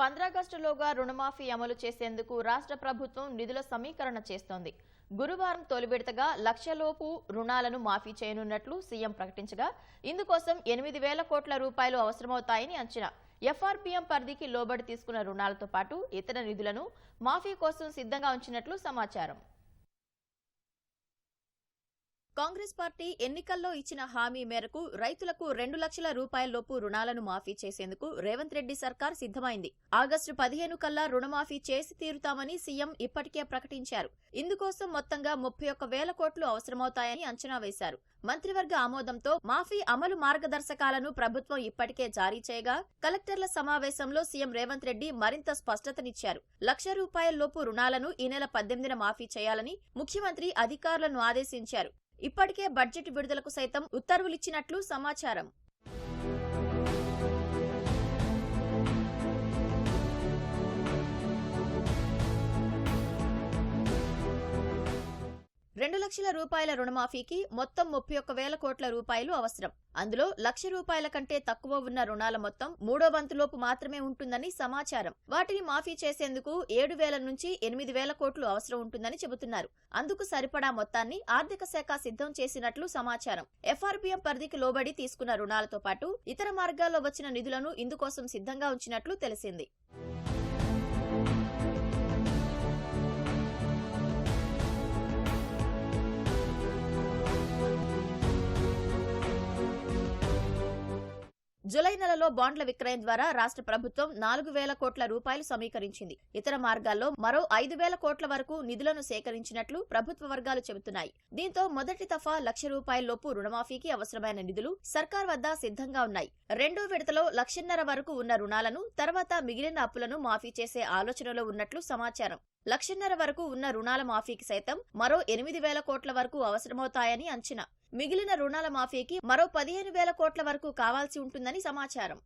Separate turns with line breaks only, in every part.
పంద్రాగస్టులోగా రుణమాఫీ అమలు చేసేందుకు రాష్ట్ర ప్రభుత్వం నిధుల సమీకరణ చేస్తోంది. గురువారం తొలి విడతగా లక్షలోపు రుణాలను మాఫీ చేయనున్నట్లు సీఎం ప్రకటించగా ఇందుకోసం ఎనిమిది వేల కోట్ల రూపాయలు అవసరమవుతాయని అంచనా. ఎఫ్ఆర్పీఎం పరిధికి లోబడి తీసుకున్న రుణాలతో పాటు ఇతర నిధులను మాఫీ కోసం సిద్ధంగా ఉంచినట్లు సమాచారం. కాంగ్రెస్ పార్టీ ఎన్నికల్లో ఇచ్చిన హామీ మేరకు రైతులకు రెండు లక్షల రూపాయలలోపు రుణాలను మాఫీ చేసేందుకు రేవంత్ రెడ్డి సర్కార్ సిద్దమైంది ఆగస్టు పదిహేను కల్లా రుణమాఫీ చేసి తీరుతామని సీఎం ఇప్పటికే ప్రకటించారు. ఇందుకోసం మొత్తంగా ముప్పై ఒక్క వేల కోట్లు అవసరమవుతాయని అంచనా వేశారు. మంత్రివర్గ ఆమోదంతో మాఫీ అమలు మార్గదర్శకాలను ప్రభుత్వం ఇప్పటికే జారీ చేయగా కలెక్టర్ల సమావేశంలో సీఎం రేవంత్ రెడ్డి మరింత స్పష్టతనిచ్చారు. లక్ష రూపాయలలోపు రుణాలను ఈ నెల పద్దెనిమిదిన మాఫీ చేయాలని ముఖ్యమంత్రి అధికారులను ఆదేశించారు. ఇప్పటికే బడ్జెట్ విడుదలకు సైతం ఉత్తర్వులిచ్చినట్లు సమాచారం. రెండు లక్షల రూపాయల రుణమాఫీకి మొత్తం ముప్పై ఒక్క వేల కోట్ల రూపాయలు అవసరం. అందులో లక్ష రూపాయల కంటే తక్కువ ఉన్న రుణాల మొత్తం మూడో వంతులోపు మాత్రమే ఉంటుందని సమాచారం. వాటిని మాఫీ చేసేందుకు ఏడు వేల నుంచి ఎనిమిది వేల కోట్లు అవసరం ఉంటుందని చెబుతున్నారు. అందుకు సరిపడా మొత్తాన్ని ఆర్థిక శాఖ సిద్ధం చేసినట్లు సమాచారం. ఎఫ్ఆర్బిఎం పరిధికి లోబడి తీసుకున్న రుణాలతో పాటు ఇతర మార్గాల్లో వచ్చిన నిధులను ఇందుకోసం సిద్ధంగా ఉంచినట్లు తెలిసింది. జులై నెలలో బాండ్ల విక్రయం ద్వారా రాష్ట్ర ప్రభుత్వం నాలుగు వేల కోట్ల రూపాయలు సమీకరించింది. ఇతర మార్గాల్లో మరో ఐదు వేల కోట్ల వరకు నిధులను సేకరించినట్లు ప్రభుత్వ వర్గాలు చెబుతున్నాయి. దీంతో మొదటి దఫా లక్ష రూపాయలలోపు రుణమాఫీకి అవసరమైన నిధులు సర్కార్ వద్ద సిద్ధంగా ఉన్నాయి. రెండో విడతలో లక్షన్నర వరకు ఉన్న రుణాలను తర్వాత మిగిలిన అప్పులను మాఫీ చేసే ఆలోచనలో ఉన్నట్లు సమాచారం. లక్షన్నర వరకు ఉన్న రుణాల మాఫీకి సైతం మరో ఎనిమిది వేల కోట్ల వరకు అవసరమవుతాయని అంచనా. మిగిలిన రుణాల మాఫీకి మరో పదిహేను వేల కోట్ల వరకు కావాల్సి ఉంటుందని సమాచారం.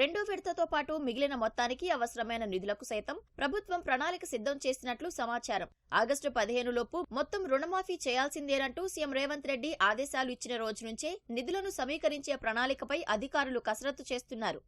రెండో విడతతో పాటు మిగిలిన మొత్తానికి అవసరమైన నిధులకు సైతం ప్రభుత్వం ప్రణాళిక సిద్ధం చేసినట్లు సమాచారం. ఆగస్టు పదిహేను లోపు మొత్తం రుణమాఫీ చేయాల్సిందేనంటూ సీఎం రేవంత్ రెడ్డి ఆదేశాలు ఇచ్చిన రోజు నుంచే నిధులను సమీకరించే ప్రణాళికపై అధికారులు కసరత్తు చేస్తున్నారు.